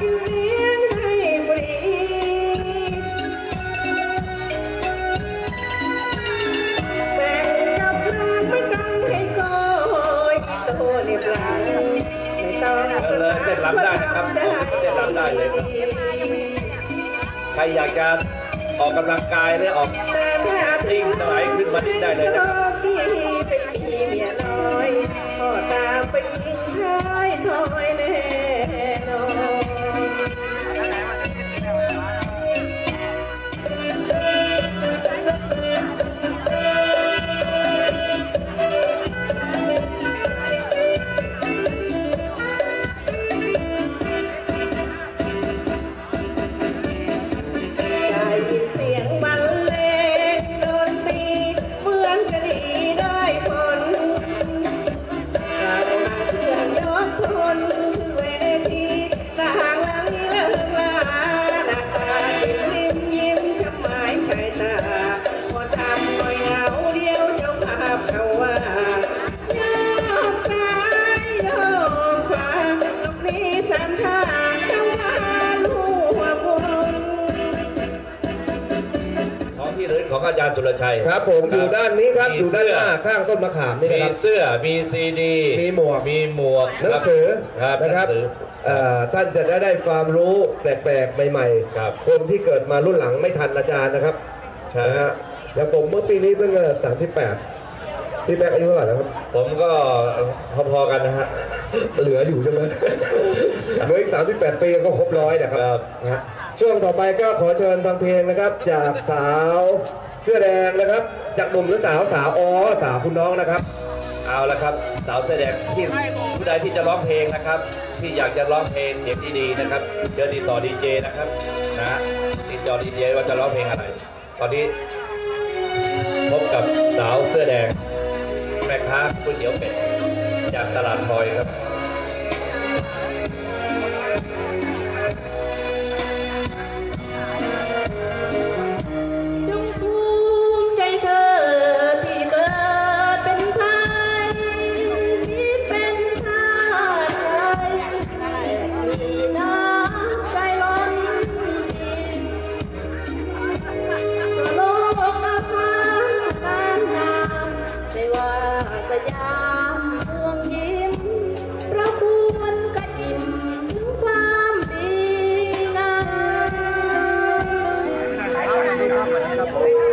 กินเลี้ยงให้ฟรี แบ่งกับนางไม่ต้องให้โกยโตในปลายไม่ต้องเต้นรำได้นะครับเต้นรำได้เลยครับ ใครอยากจะออกกำลังกายหรือออกแต่ถ้าจริงสมัยขึ้นมาดิ้นได้เลยนะครับพี่เป็นพี่เมียน้อยพ่อตามไปยิงท้ายถอยแน่ ของที่ระลึกของอาจารย์สุรชัยครับ ผมอยู่ด้านนี้ครับมีอยู่ด้านหน้าเสื้ข้างต้นมะขามนี่มีนะครับ เสื้อมีซีดีมีหมวก มีหมวกหนังสือครับนะครับหงสือ เอ่อท่านจะได้ได้ความรู้แปลกๆใหม่ครับคนที่เกิดมารุ่นหลังไม่ทันอาจารย์นะครับใช่ นะฮะแล้วผมเมื่อปีนี้เพิ่งสามที่แปดพี่แม็กอายุเท่าไหร่แล้วครับ ผมก็พอๆกันนะฮะ เหลืออยู่ใช่ไหมเหลืออีกสามสิบแปดปีก็ครบร้อยนะครับครับ นะฮะช่วงต่อไปก็ขอเชิญฟังเพลงนะครับ จากสาว เสื้อแดงนะครับ จากหนุ่มหรือสาวสาวอ๋อสาวคุณน้องนะครับ เอาละครับ สาวเสื้อแดงที่ผู้ใดที่จะร้องเพลงนะครับ ที่อยากจะร้องเพลงเสียงดีๆนะครับเชิญติดต่อดีเจนะครับนะติดต่อดีเจว่าจะร้องเพลงอะไร ตอนนี้พบกับสาวเสื้อแดงแม่ค้าก๋วยเตี๋ยวเป็ดจากตลาดพลอยครับ ต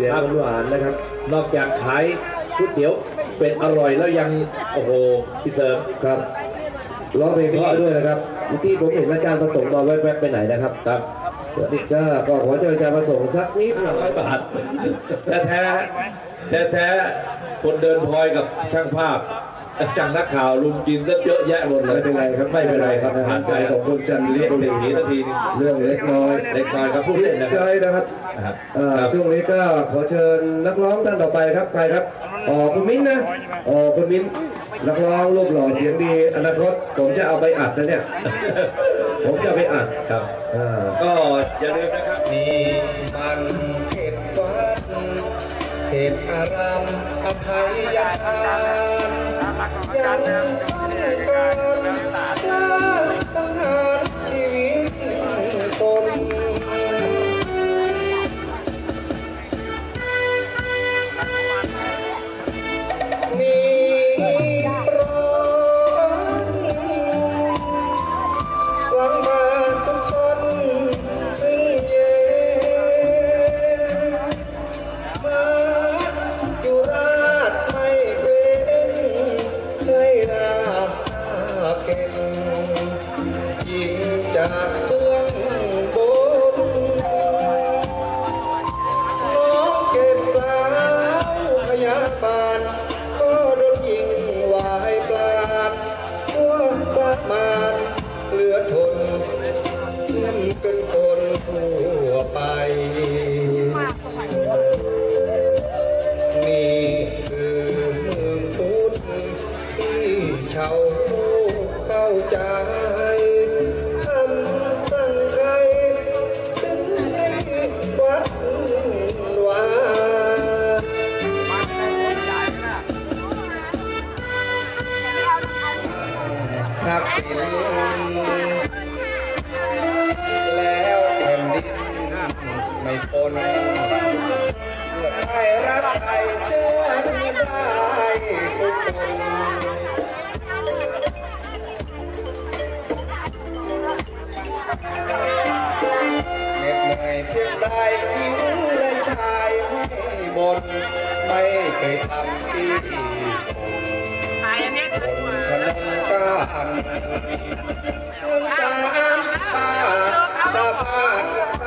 สียงหวานๆนะครับ นอกจากขายก๋วยเตี๋ยวเป็ดอร่อยแล้วยัง โอ้โหพี่เสริมครับร้องเพลงเพราะด้วยนะครับเมื่อกี้ผมเห็นอาจารย์ประสงค์มาแวบๆไปไหนนะครับครับก็ก็ขอเชิญอาจารย์ประสงค์สักนิดหน่อยร้อยบาทแต่แท้แท้ๆคนเดินพลอยกับช่างภาพ ช่างนักข่าวลุมกินก็เยอะแยะหมดเลยไม่เป็นไรครับไม่เป็นไรครับผ่านใจของคนจันทร์เรีเรียยกกเด็กหนีนาทีนึงเรื่องเล็กน้อยเล็กน้อยครับพูดเล่นนะคใจรับนะครับครับเอ่อครับช่วงนี้ก็ขอเชิญนักร้องท่านต่อไปครับใครครับอ๋อคุณมิ้นนะอ๋อคุณมิ้นนักร้องรูปหล่อเสียงดีอนาคตผมจะเอาไปอัดนะเนี่ยผมจะเอาไปอัดครับอ่าก็อย่าลืมนะครับมีบันเขตวัดเขตอารามอภัยยทาน ยัง ไม่ปนเมื่อใครรักใครเชื่อได้ทุกคนเหน็ดเหนื่อยเพียงใดหญิงและชายไม่บนไม่เคยทำที่คนถ่ายอันนี้พนันกันเงินสามบาทตาบาทรา